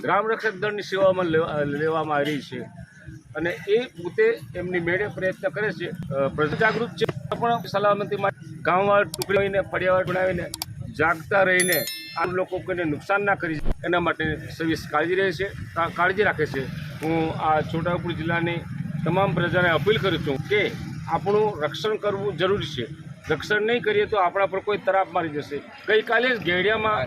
ગ્રામ રક્ષક દળની સેવામાં લેવા- લેવામાં આવી રહી છે. અને એ પોતે એમની મેળે પ્રયત્ન કરે છે. અ, પ્રજાગૃત છે. પણ સલામતી માટે ગામવાળા ટુકડી હોઈને ફળિયાવાળ બનાવીને જાગતા રહીને આમ લોકો કોઈને નુકસાન ના કરી એના માટે સર્વિસ કાળજી રહે છે. કાળજી રાખે છે. હું આ છોટાઉદેપુર જિલ્લાની તમામ પ્રજાને અપીલ કરું છું કે આપણું રક્ષણ કરવું જરૂરી છે. રક્ષણ નહીં કરીએ તો આપણા પર કોઈ તરાપ મારી જશે. ગઈકાલે જ ઘેડિયામાં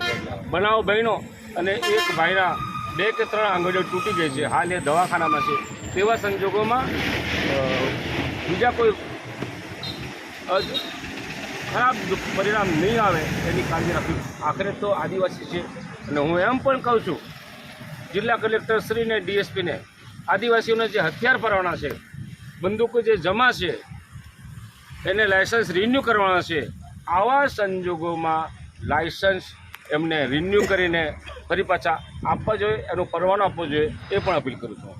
બનાવ બહેનો અને એક ભાઈના બે કે ત્રણ આંગળીઓ તૂટી ગઈ છે. હાલ એ દવાખાનામાં છે. તેવા સંજોગોમાં બીજા કોઈ ખરાબ પરિણામ નહીં આવે એની કાળજી રાખવી. આખરે તો આદિવાસી છે. અને હું એમ પણ કહું છું, જિલ્લા કલેક્ટર શ્રીને, ડીએસપીને, આદિવાસીઓને જે હથિયાર ભરવાના છે, બંદૂકો જે જમા છે, એને લાયસન્સ રિન્યૂ કરવાના છે, આવા સંજોગોમાં લાયસન્સ એમને રિન્યૂ કરીને ફરી પાછા આપવા જોઈએ, એનો પરવાનો આપવો જોઈએ, એ પણ અપીલ કરું છું.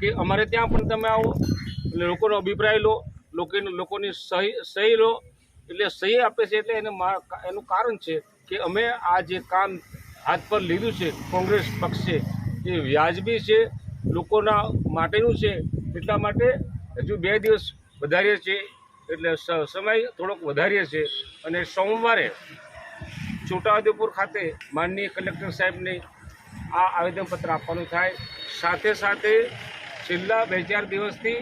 કે અમારે ત્યાં પણ તમે આવો, એટલે લોકોનો અભિપ્રાય લો, લોકોની લોકોની સહી સહી લો, એટલે સહી આપે છે એટલે એને એનું કારણ છે કે અમે આ જે કામ હાથ પર લીધું છે, કોંગ્રેસ પક્ષે, એ વ્યાજબી છે, લોકોના માટેનું છે, એટલા માટે હજુ બે દિવસ વધારીએ છીએ એટલે સમય થોડોક વધારીએ છીએ. અને સોમવારે છોટાઉદેપુર ખાતે માનનીય કલેક્ટર સાહેબને આ આવેદનપત્ર આપવાનું થાય. સાથે સાથે છેલ્લા બે ચાર દિવસથી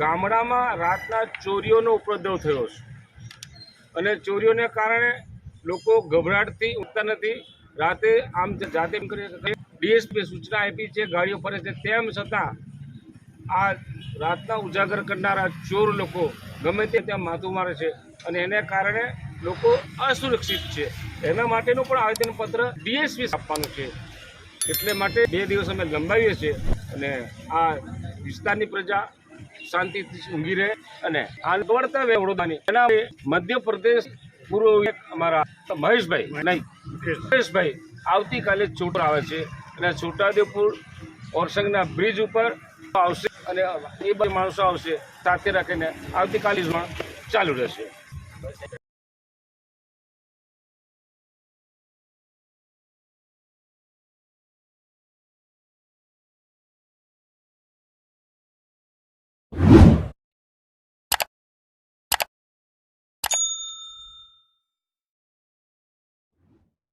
ગામડામાં રાતના ચોરીઓનો ઉપદ્રવ થયો છે. અને ચોરીઓને કારણે લોકો ગભરાટથી ઉઠતા નથી. રાતે આમ જાતે ડીએસપી સૂચના આપી છે, ગાડીઓ ફરે છે. તેમ છતાં આ રાતના ઉજાગર કરનારા ચોર લોકો ગમે તે ત્યાં માથું મારે છે અને એને કારણે લોકો અસુરક્ષિત છે. એના માટેનું પણ આવેદનપત્ર ડીએસપી આપવાનું છે. એટલે માટે બે દિવસ અમે લંબાવીએ છીએ અને આ વિસ્તારની પ્રજા શાંતિથી ઊંઘી રહે અને આ વળતા વે વડોદરાની. એના મધ્યપ્રદેશ પૂર્વ અમારા મહેશભાઈ, નહીં, મહેશભાઈ આવતીકાલે છોટા આવે છે. અને છોટાઉદેપુર ઓરસંગના બ્રિજ ઉપર આવશે અને એ બધા માણસો આવશે સાથે રાખીને આવતીકાલે જ ચાલુ રહેશે.